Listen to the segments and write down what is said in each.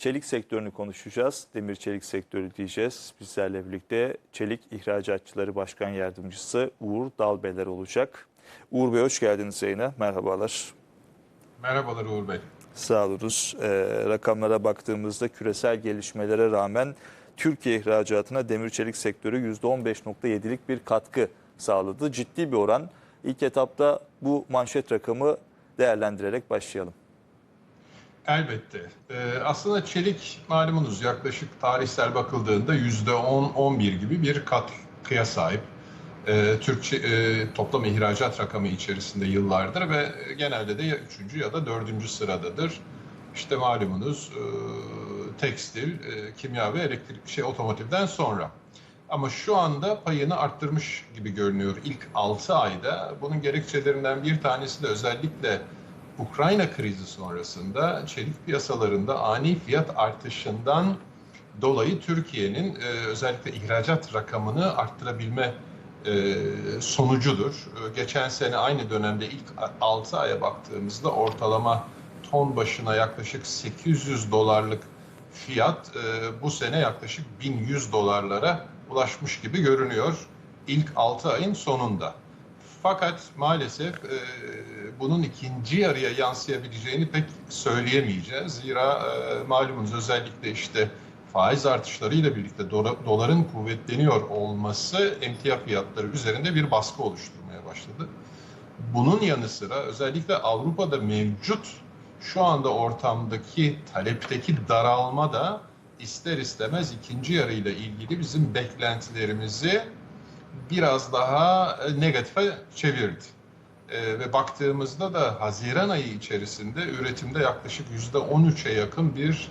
çelik sektörünü konuşacağız. Demir çelik sektörü diyeceğiz. Bizlerle birlikte Çelik İhracatçıları Başkan Yardımcısı Uğur Dalbeler olacak. Uğur Bey hoş geldiniz yayına. Merhabalar. Merhabalar Uğur Bey. Sağ olunuz. Ee, rakamlara baktığımızda küresel gelişmelere rağmen Türkiye ihracatına demir çelik sektörü %15.7'lik bir katkı sağladı. Ciddi bir oran. İlk etapta bu manşet rakamı değerlendirerek başlayalım. Elbette. Ee, aslında çelik malumunuz yaklaşık tarihsel bakıldığında %10-11 gibi bir katkıya sahip. Ee, Türkçe e, toplam ihracat rakamı içerisinde yıllardır ve genelde de ya üçüncü ya da dördüncü sıradadır. İşte malumunuz e, tekstil, e, kimya ve elektrik şey otomotivden sonra. Ama şu anda payını arttırmış gibi görünüyor ilk 6 ayda. Bunun gerekçelerinden bir tanesi de özellikle Ukrayna krizi sonrasında çelik piyasalarında ani fiyat artışından dolayı Türkiye'nin e, özellikle ihracat rakamını arttırabilme e, sonucudur. E, geçen sene aynı dönemde ilk 6 aya baktığımızda ortalama ton başına yaklaşık 800 dolarlık fiyat e, bu sene yaklaşık 1100 dolarlara ulaşmış gibi görünüyor ilk 6 ayın sonunda. Fakat maalesef e, bunun ikinci yarıya yansıyabileceğini pek söyleyemeyeceğiz. Zira e, malumunuz özellikle işte faiz artışlarıyla birlikte dola- doların kuvvetleniyor olması emtia fiyatları üzerinde bir baskı oluşturmaya başladı. Bunun yanı sıra özellikle Avrupa'da mevcut şu anda ortamdaki talepteki daralma da ister istemez ikinci yarıyla ilgili bizim beklentilerimizi biraz daha e, negatife çevirdi. E, ve baktığımızda da Haziran ayı içerisinde üretimde yaklaşık %13'e yakın bir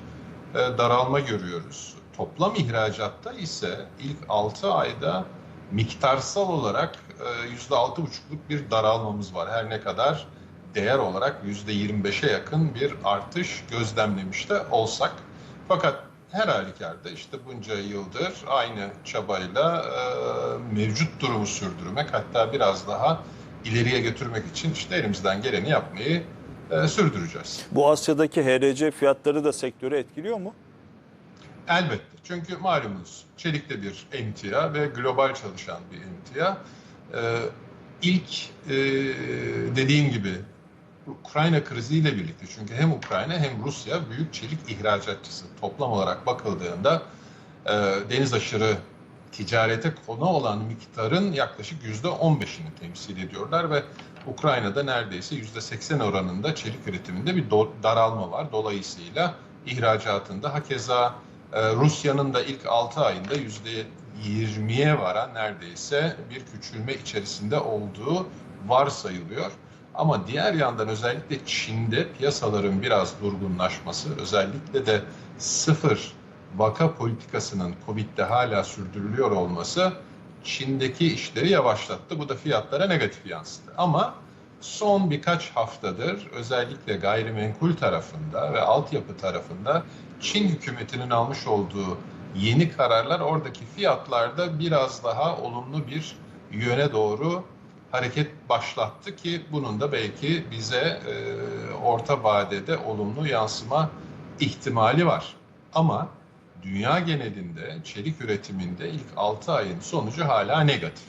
e, daralma görüyoruz. Toplam ihracatta ise ilk 6 ayda miktarsal olarak e, %6,5'luk bir daralmamız var. Her ne kadar değer olarak %25'e yakın bir artış gözlemlemiş de olsak. Fakat her halükarda işte bunca yıldır aynı çabayla e, mevcut durumu sürdürmek hatta biraz daha ileriye götürmek için işte elimizden geleni yapmayı e, sürdüreceğiz. Bu Asya'daki HRC fiyatları da sektörü etkiliyor mu? Elbette. Çünkü malumunuz çelikte bir emtia ve global çalışan bir emtia. Ee, ilk e, dediğim gibi Ukrayna kriziyle birlikte çünkü hem Ukrayna hem Rusya büyük çelik ihracatçısı. Toplam olarak bakıldığında e, deniz aşırı ticarete konu olan miktarın yaklaşık yüzde 15'ini temsil ediyorlar ve Ukrayna'da neredeyse yüzde 80 oranında çelik üretiminde bir daralma var. Dolayısıyla ihracatında hakeza e, Rusya'nın da ilk 6 ayında yüzde 20'ye varan neredeyse bir küçülme içerisinde olduğu varsayılıyor. Ama diğer yandan özellikle Çin'de piyasaların biraz durgunlaşması, özellikle de sıfır vaka politikasının Covid'de hala sürdürülüyor olması Çin'deki işleri yavaşlattı. Bu da fiyatlara negatif yansıdı. Ama son birkaç haftadır özellikle gayrimenkul tarafında ve altyapı tarafında Çin hükümetinin almış olduğu yeni kararlar oradaki fiyatlarda biraz daha olumlu bir yöne doğru hareket başlattı ki bunun da belki bize e, orta vadede olumlu yansıma ihtimali var. Ama dünya genelinde çelik üretiminde ilk 6 ayın sonucu hala negatif.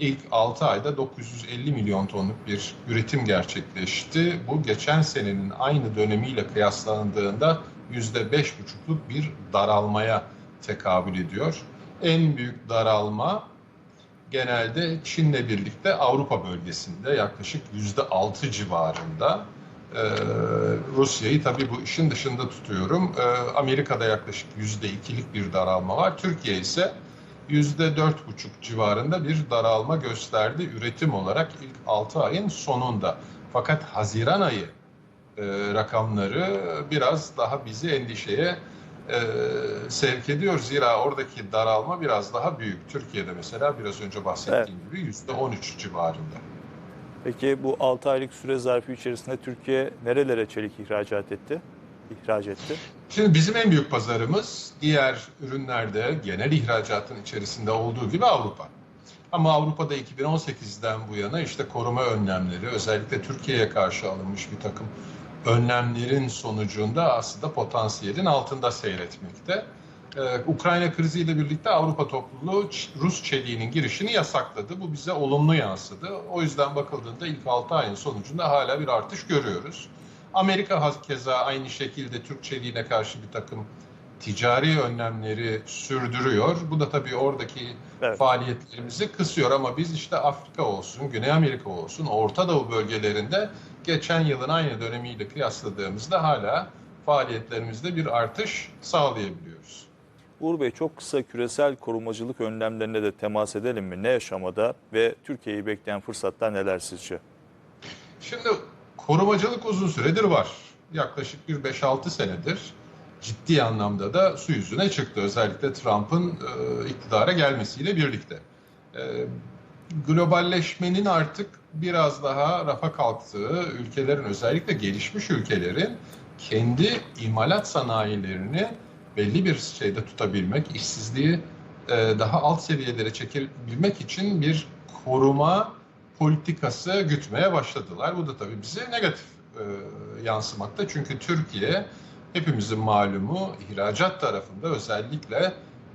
İlk 6 ayda 950 milyon tonluk bir üretim gerçekleşti. Bu geçen senenin aynı dönemiyle kıyaslandığında %5,5'luk bir daralmaya tekabül ediyor. En büyük daralma genelde Çin'le birlikte Avrupa bölgesinde yaklaşık %6 civarında. Ee, Rusya'yı tabii bu işin dışında tutuyorum. Ee, Amerika'da yaklaşık %2'lik bir daralma var. Türkiye ise %4,5 civarında bir daralma gösterdi üretim olarak ilk 6 ayın sonunda. Fakat Haziran ayı e, rakamları biraz daha bizi endişeye e, sevk ediyor. Zira oradaki daralma biraz daha büyük. Türkiye'de mesela biraz önce bahsettiğim gibi yüzde 13 civarında. Peki bu 6 aylık süre zarfı içerisinde Türkiye nerelere çelik ihracat etti? İhraç etti. Şimdi bizim en büyük pazarımız diğer ürünlerde genel ihracatın içerisinde olduğu gibi Avrupa. Ama Avrupa'da 2018'den bu yana işte koruma önlemleri özellikle Türkiye'ye karşı alınmış bir takım önlemlerin sonucunda aslında potansiyelin altında seyretmekte. Ee, Ukrayna kriziyle birlikte Avrupa topluluğu Rus çeliğinin girişini yasakladı. Bu bize olumlu yansıdı. O yüzden bakıldığında ilk 6 ayın sonucunda hala bir artış görüyoruz. Amerika keza aynı şekilde Türk çeliğine karşı bir takım ticari önlemleri sürdürüyor. Bu da tabii oradaki Evet. faaliyetlerimizi kısıyor ama biz işte Afrika olsun, Güney Amerika olsun, Orta Doğu bölgelerinde geçen yılın aynı dönemiyle kıyasladığımızda hala faaliyetlerimizde bir artış sağlayabiliyoruz. Uğur Bey çok kısa küresel korumacılık önlemlerine de temas edelim mi? Ne aşamada ve Türkiye'yi bekleyen fırsatlar neler sizce? Şimdi korumacılık uzun süredir var. Yaklaşık bir 5-6 senedir ciddi anlamda da su yüzüne çıktı. Özellikle Trump'ın e, iktidara gelmesiyle birlikte. E, globalleşmenin artık biraz daha rafa kalktığı ülkelerin özellikle gelişmiş ülkelerin kendi imalat sanayilerini belli bir şeyde tutabilmek, işsizliği e, daha alt seviyelere çekebilmek için bir koruma politikası gütmeye başladılar. Bu da tabii bize negatif e, yansımakta. Çünkü Türkiye hepimizin malumu ihracat tarafında özellikle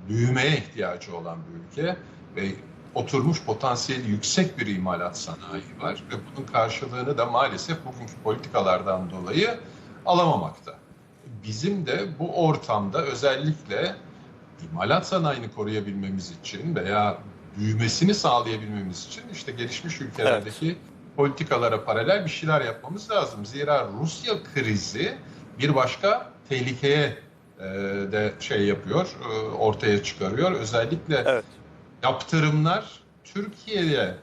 büyümeye ihtiyacı olan bir ülke ve oturmuş potansiyeli yüksek bir imalat sanayi var ve bunun karşılığını da maalesef bugünkü politikalardan dolayı alamamakta. Bizim de bu ortamda özellikle imalat sanayini koruyabilmemiz için veya büyümesini sağlayabilmemiz için işte gelişmiş ülkelerdeki politikalara paralel bir şeyler yapmamız lazım. Zira Rusya krizi bir başka tehlikeye e, de şey yapıyor, e, ortaya çıkarıyor. Özellikle Evet. yaptırımlar Türkiye'ye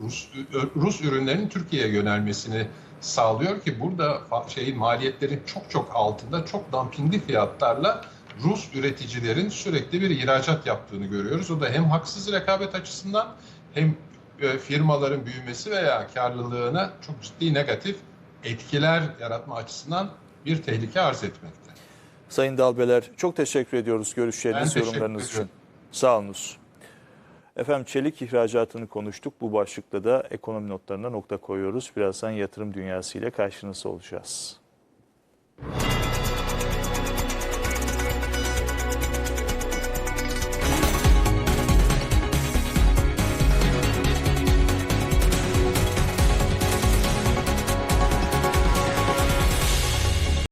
Rus, Rus ürünlerin Türkiye'ye yönelmesini sağlıyor ki burada şeyin maliyetlerin çok çok altında çok dumpingli fiyatlarla Rus üreticilerin sürekli bir ihracat yaptığını görüyoruz. O da hem haksız rekabet açısından hem e, firmaların büyümesi veya karlılığına çok ciddi negatif etkiler yaratma açısından bir tehlike arz etmekte. Sayın Dalbeler çok teşekkür ediyoruz görüşleriniz, yorumlarınız için. Sağ olunuz. Efendim çelik ihracatını konuştuk. Bu başlıkta da ekonomi notlarına nokta koyuyoruz. Birazdan yatırım dünyası ile karşınızda olacağız. Müzik